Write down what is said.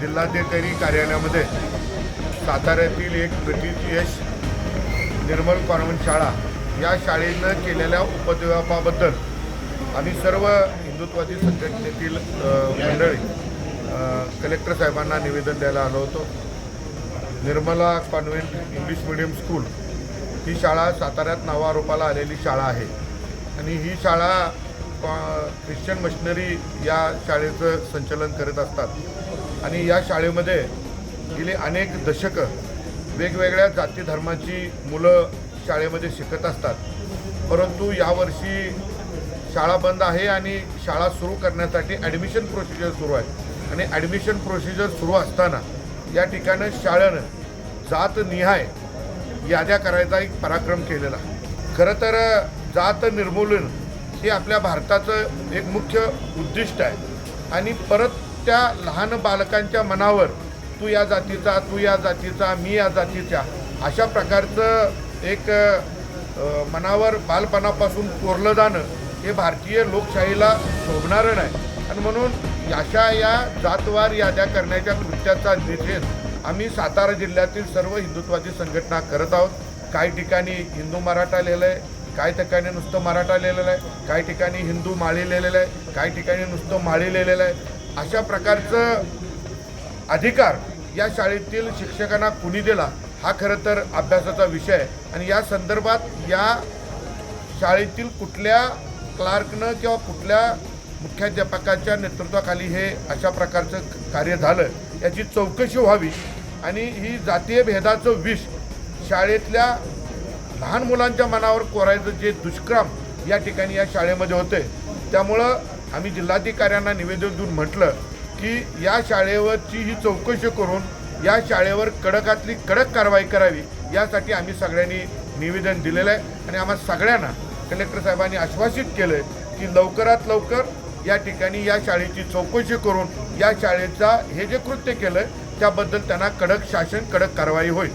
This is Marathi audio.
जिल्हाधिकारी कार्यालयामध्ये साताऱ्यातील एक प्रतियश निर्मल कॉन्व्हेंट शाळा या शाळेनं केलेल्या उपद्व्यापाबद्दल आम्ही सर्व हिंदुत्वादी संघटनेतील मंडळी कलेक्टर साहेबांना निवेदन द्यायला आलो होतो. Nirmala convent English medium school ही शाळा साताऱ्यात नावारूपाला आलेली शाळा आहे. आणि ही शाळा ख्रिश्चन मशिनरी या शाळेचं संचलन करत असतात. आणि या शाळेमध्ये गेली अनेक दशकं वेगवेगळ्या जाती धर्माची मुलं शाळेमध्ये शिकत असतात. परंतु यावर्षी शाळा बंद आहे आणि शाळा सुरू करण्यासाठी ॲडमिशन प्रोसिजर सुरू आहे. आणि ॲडमिशन प्रोसिजर सुरू असताना या ठिकाणं शाळेनं जातनिहाय याद्या करायचा एक पराक्रम केलेला. खरं तर जात निर्मूलन हे आपल्या भारताचं एक मुख्य उद्दिष्ट आहे. आणि परत त्या लहान बालकांच्या मनावर तू या जातीचा तू या जातीचा मी या जातीचा अशा प्रकारचं एक मनावर बालपणापासून कोरलं जाणं हे भारतीय लोकशाहीला शोभणारं नाही. आणि म्हणून अशा या जातवार याद्या करण्याच्या कृत्याचा निषेध आम्ही सातारा जिल्ह्यातील सर्व हिंदुत्वादी संघटना करत आहोत. काही ठिकाणी हिंदू मराठा लिहिलं आहे काही ठिकाणी नुसतं मराठा लिहिलेलं आहे काही ठिकाणी हिंदू माळी लिहिलेलं आहे काही ठिकाणी नुसतं माळी लिहिलेलं आहे. अशा प्रकारचं अधिकार या शाळेतील शिक्षकांना कुणी दिला हा खरं तर अभ्यासाचा विषय आहे. आणि या संदर्भात या शाळेतील कुठल्या क्लार्कनं किंवा कुठल्या मुख्याध्यापकाच्या नेतृत्वाखाली हे अशा प्रकारचं कार्य झालं याची चौकशी व्हावी. आणि ही जातीय भेदाचं विष शाळेतल्या लहान मुलांच्या मनावर कोरायचं जे दुष्क्रम या ठिकाणी या शाळेमध्ये होते त्यामुळं आम्ही जिल्हाधिकाऱ्यांना निवेदन देऊन म्हटलं की या शाळेवरची ही चौकशी करून या शाळेवर कडकातली कडक कारवाई करावी यासाठी आम्ही सगळ्यांनी निवेदन दिलेलं आहे. आणि आम्हा सगळ्यांना कलेक्टर साहेबांनी आश्वासित केलं आहे की लवकरात लवकर या ठिकाणी या शाळेची चौकशी करून या शाळेचा हे जे कृत्य केलं त्याबद्दल त्यांना कडक शासन कडक कारवाई होईल.